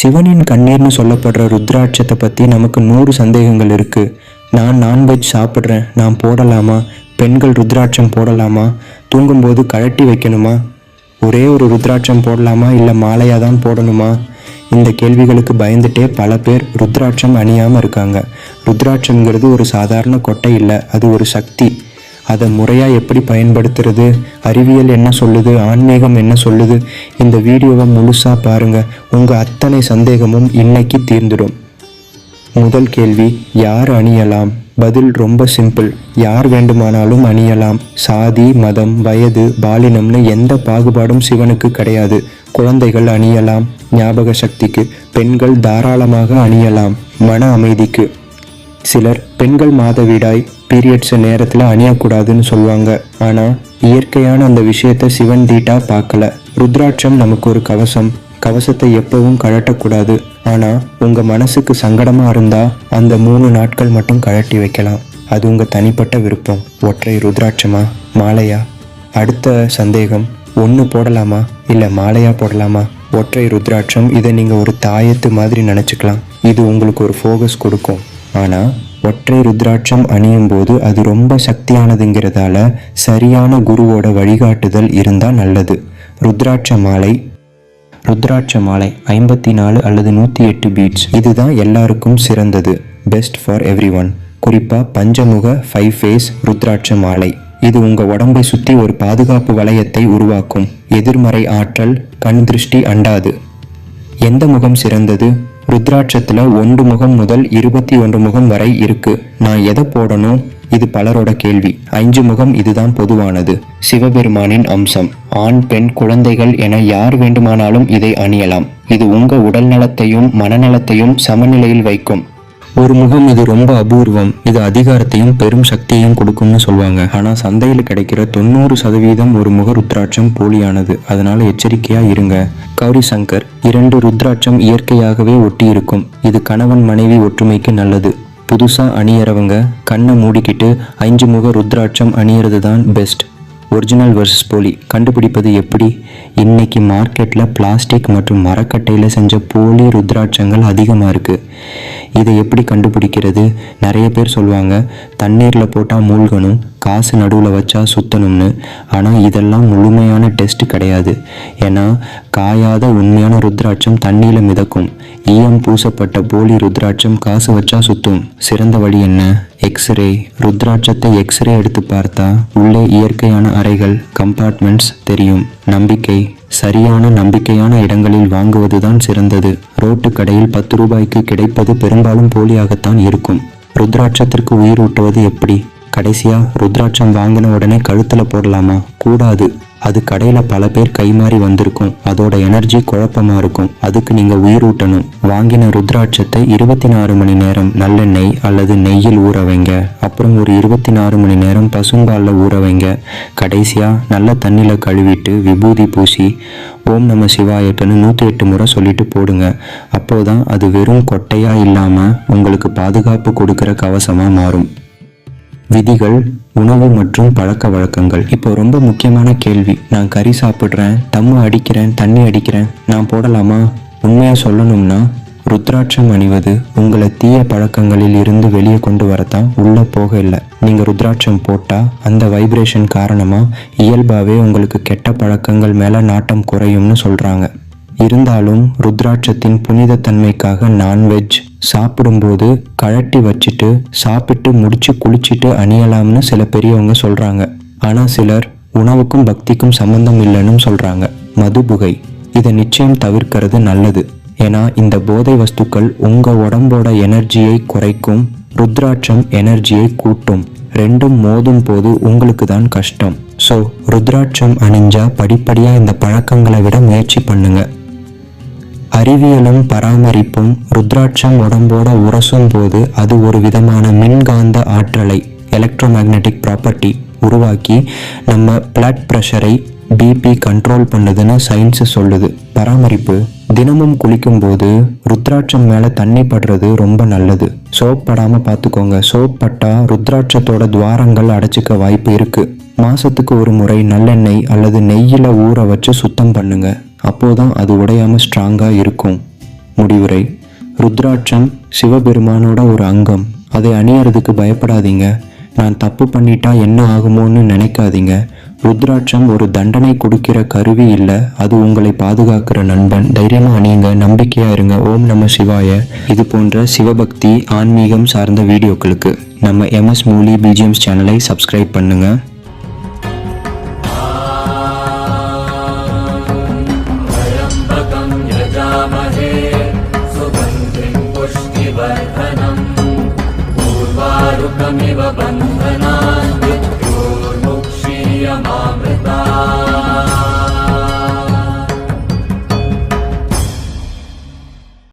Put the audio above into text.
சிவனின் கண்ணீர்னு சொல்லப்படுற ருத்ராட்சத்தை பற்றி நமக்கு நூறு சந்தேகங்கள் இருக்குது நான் நான்வெஜ் சாப்பிட்றேன் நான் போடலாமா? பெண்கள் ருத்ராட்சம் போடலாமா? தூங்கும்போது கழட்டி வைக்கணுமா? ஒரே ஒரு ருத்ராட்சம் போடலாமா? இல்லை மாலையாக தான் போடணுமா? இந்த கேள்விகளுக்கு பயந்துட்டே பல பேர் ருத்ராட்சம் அணியாமல் இருக்காங்க. ருத்ராட்சம்ங்கிறது ஒரு சாதாரண கொட்டை இல்லை அது ஒரு சக்தி. அதை முறையாக எப்படி பயன்படுத்துறது அறிவியல் என்ன சொல்லுது ஆன்மீகம் என்ன சொல்லுது இந்த வீடியோவை முழுசாக பாருங்கள் உங்கள் அத்தனை சந்தேகமும் இன்னைக்கு தீர்ந்துடும். முதல் கேள்வி யார் அணியலாம்? பதில் ரொம்ப சிம்பிள் யார் வேண்டுமானாலும் அணியலாம். சாதி மதம் வயது பாலினம்னு எந்த பாகுபாடும் சிவனுக்கு கிடையாது. குழந்தைகள் அணியலாம் ஞாபக சக்திக்கு. பெண்கள் தாராளமாக அணியலாம் மன அமைதிக்கு. சிலர் பெண்கள் மாதவிடாய் பீரியட்ஸ் நேரத்தில் அணியக்கூடாதுன்னு சொல்லுவாங்க. ஆனால் இயற்கையான அந்த விஷயத்தை சிவன் தீட்டா பார்க்கல. ருத்ராட்சம் நமக்கு ஒரு கவசம். கவசத்தை எப்பவும் கழட்டக்கூடாது. ஆனால் உங்கள் மனசுக்கு சங்கடமாக இருந்தால் அந்த மூணு நாட்கள் மட்டும் கழட்டி வைக்கலாம். அது உங்கள் தனிப்பட்ட விருப்பம். ஒற்றை ருத்ராட்சமா? மாலையா? அடுத்த சந்தேகம் ஒன்று போடலாமா? இல்லை மாலையாக போடலாமா? ஒற்றை ருத்ராட்சம் இதை நீங்கள் ஒரு தாயத்து மாதிரி நினச்சிக்கலாம். இது உங்களுக்கு ஒரு ஃபோகஸ் கொடுக்கும். ஆனால் ஒற்றை ருத்ராட்சம் அணியும் போது அது ரொம்ப சக்தியானதுங்கிறதால சரியான குருவோட வழிகாட்டுதல் இருந்தால் நல்லது. ருத்ராட்ச மாலை. ருத்ராட்ச மாலை ஐம்பத்தி நாலு அல்லது நூற்றி எட்டு பீட்ஸ் இதுதான் எல்லாருக்கும் சிறந்தது. பெஸ்ட் ஃபார் எவ்ரி ஒன் குறிப்பாக பஞ்சமுக ஃபைவ் ஃபேஸ் ருத்ராட்ச மாலை. இது உங்கள் உடம்பை சுற்றி ஒரு பாதுகாப்பு வளையத்தை உருவாக்கும். எதிர்மறை ஆற்றல் கண் திருஷ்டி அண்டாது. எந்த முகம் சிறந்தது? ருத்ராட்சத்தில் ஒன்று முகம் முதல் இருபத்தி ஒன்று முகம் வரை இருக்கு. நான் எதை போடணும்? இது பலரோட கேள்வி. ஐந்து முகம் இதுதான் பொதுவானது. சிவபெருமானின் அம்சம் ஆண் பெண் குழந்தைகள் என யார் வேண்டுமானாலும் இதை அணியலாம். இது உங்க உடல் நலத்தையும் மனநலத்தையும் சமநிலையில் வைக்கும். ஒரு முகம் இது ரொம்ப அபூர்வம். இது அதிகாரத்தையும் பெரும் சக்தியையும் கொடுக்கும்னு சொல்லுவாங்க ஆனா சந்தையில் கிடைக்கிற தொண்ணூறு சதவீதம் ஒரு முக ருத்ராட்சம் போலியானது. அதனால எச்சரிக்கையா இருங்க. கௌரி சங்கர் இரண்டு ருத்ராட்சம் இயற்கையாகவே ஒட்டி இருக்கும் இது கணவன் மனைவி ஒற்றுமைக்கு நல்லது. புதுசா அணியறவங்க கண்ணை மூடிக்கிட்டு ஐந்து முக ருத்ராட்சம் அணியறது தான் பெஸ்ட் ஒரிஜினல் வர்சஸ் போலி. கண்டுபிடிப்பது எப்படி? இன்னைக்கு மார்க்கெட்டில் பிளாஸ்டிக் மற்றும் மரக்கட்டையில் செஞ்ச போலி ருத்ராட்சங்கள் அதிகமாக இருக்குது இதை எப்படி கண்டுபிடிக்கிறது? நிறைய பேர் சொல்லுவாங்க தண்ணீரில் போட்டால் மூழ்கணும் காசு நடுவில் வச்சா சுத்தணும்னு. ஆனால் இதெல்லாம் முழுமையான டெஸ்ட் கிடையாது. ஏன்னா காயாத உண்மையான ருத்ராட்சம் தண்ணியில் மிதக்கும். ஈயம் பூசப்பட்ட போலி ருத்ராட்சம் காசு வச்சா சுத்தும். சிறந்த வழி என்ன? எக்ஸ்ரே ருத்ராட்சத்தை எக்ஸ்ரே எடுத்து பார்த்தா உள்ளே இயற்கையான அறைகள் கம்பார்ட்மெண்ட்ஸ் தெரியும். நம்பிக்கை. சரியான நம்பிக்கையான இடங்களில் வாங்குவதுதான் சிறந்தது. ரோட்டு கடையில் பத்து ரூபாய்க்கு கிடைப்பது பெரும்பாலும் போலியாகத்தான் இருக்கும். ருத்ராட்சத்திற்கு உயிர் ஊட்டுவது எப்படி? கடைசியாக ருத்ராட்சம் வாங்கின உடனே கழுத்தில் போடலாமா? கூடாது. அது கடையில் பல பேர் கைமாறி வந்திருக்கும். அதோட எனர்ஜி குழப்பமா இருக்கும். அதுக்கு நீங்க உயிர் ஊட்டணும். வாங்கின ருத்ராட்சத்தை இருபத்தி நாலு மணி நேரம் நல்லெண்ணெய் அல்லது நெய்யில் ஊற வைங்க. அப்புறம் ஒரு இருபத்தி நாலு மணி நேரம் பசும்பாலில் ஊற வைங்க. கடைசியாக நல்ல தண்ணியில் கழுவிட்டு விபூதி பூசி ஓம் நம சிவாயட்டன்னு நூற்றி எட்டு முறை சொல்லிட்டு போடுங்க. அப்போதான் அது வெறும் கொட்டையாக இல்லாமல் உங்களுக்கு பாதுகாப்பு கொடுக்குற கவசமாக மாறும். விதிகள் உணவு மற்றும் பழக்க வழக்கங்கள். இப்போ ரொம்ப முக்கியமான கேள்வி. நான் கறி சாப்பிட்றேன் தம்மு அடிக்கிறேன் தண்ணி அடிக்கிறேன் நான் போடலாமா? உண்மையை சொல்லணும்னா ருத்ராட்சம் அணிவது உங்களை தீய பழக்கங்களில் இருந்து வெளியே கொண்டு வரத்தான் உள்ளே போக இல்லை. நீங்கள் ருத்ராட்சம் போட்டால் அந்த வைப்ரேஷன் காரணமாக இயல்பாகவே உங்களுக்கு கெட்ட பழக்கங்கள் மேலே நாட்டம் குறையும்னு சொல்கிறாங்க இருந்தாலும் ருத்ராட்சத்தின் புனிதத்தன்மைக்காக நான்வெஜ் சாப்பிடும்போது கழட்டி வச்சுட்டு சாப்பிட்டு முடிச்சு குளிச்சுட்டு அணியலாம்னு சில பெரியவங்க சொல்றாங்க. ஆனா சிலர் உணவுக்கும் பக்திக்கும் சம்பந்தம் இல்லைன்னு சொல்றாங்க. மது புகை. இதை நிச்சயம் தவிர்க்கிறது நல்லது. ஏன்னா இந்த போதை வஸ்துக்கள் உங்க உடம்போட எனர்ஜியை குறைக்கும் ருத்ராட்சம் எனர்ஜியை கூட்டும். ரெண்டும் மோதும் போது உங்களுக்கு தான் கஷ்டம். ஸோ ருத்ராட்சம் அணிஞ்சா படிப்படியாக இந்த பழக்கங்களை விட முயற்சி பண்ணுங்க. அறிவியலும் பராமரிப்பும் ருத்ராட்சம் உடம்போட உரசும் போது அது ஒரு விதமான மின்காந்த ஆற்றலை எலக்ட்ரோமேக்னெட்டிக் ப்ராப்பர்ட்டி உருவாக்கி நம்ம பிளட் ப்ரெஷரை பிபி கண்ட்ரோல் பண்ணுதுன்னு சயின்ஸ் சொல்லுது. பராமரிப்பு. தினமும் குளிக்கும்போது ருத்ராட்சம் மேலே தண்ணி படுறது ரொம்ப நல்லது. சோப் படாமல் பார்த்துக்கோங்க சோப் பட்டா ருத்ராட்சத்தோட துவாரங்கள் அடைச்சிக்க வாய்ப்பு இருக்கு. மாசத்துக்கு ஒரு முறை நல்லெண்ணெய் அல்லது நெய்யில் ஊற வச்சு சுத்தம் பண்ணுங்க. அப்போதான் அது உடையாமல் ஸ்ட்ராங்காக இருக்கும். முடிவுரை. ருத்ராட்சம் சிவபெருமானோட ஒரு அங்கம். அதை அணியறதுக்கு பயப்படாதீங்க. நான் தப்பு பண்ணிட்டா என்ன ஆகுமோன்னு நினைக்காதீங்க. ருத்ராட்சம் ஒரு தண்டனை கொடுக்கிற கருவி இல்லை. அது உங்களை பாதுகாக்கிற நண்பன். தைரியமாக அணியுங்க. நம்பிக்கையாக இருங்க. ஓம் நம சிவாய. இது போன்ற சிவபக்தி ஆன்மீகம் சார்ந்த வீடியோக்களுக்கு நம்ம எம்எஸ் மூலி பிஜிஎம்ஸ் சேனலை சப்ஸ்கிரைப் பண்ணுங்கள் తారుకమివ బంధనా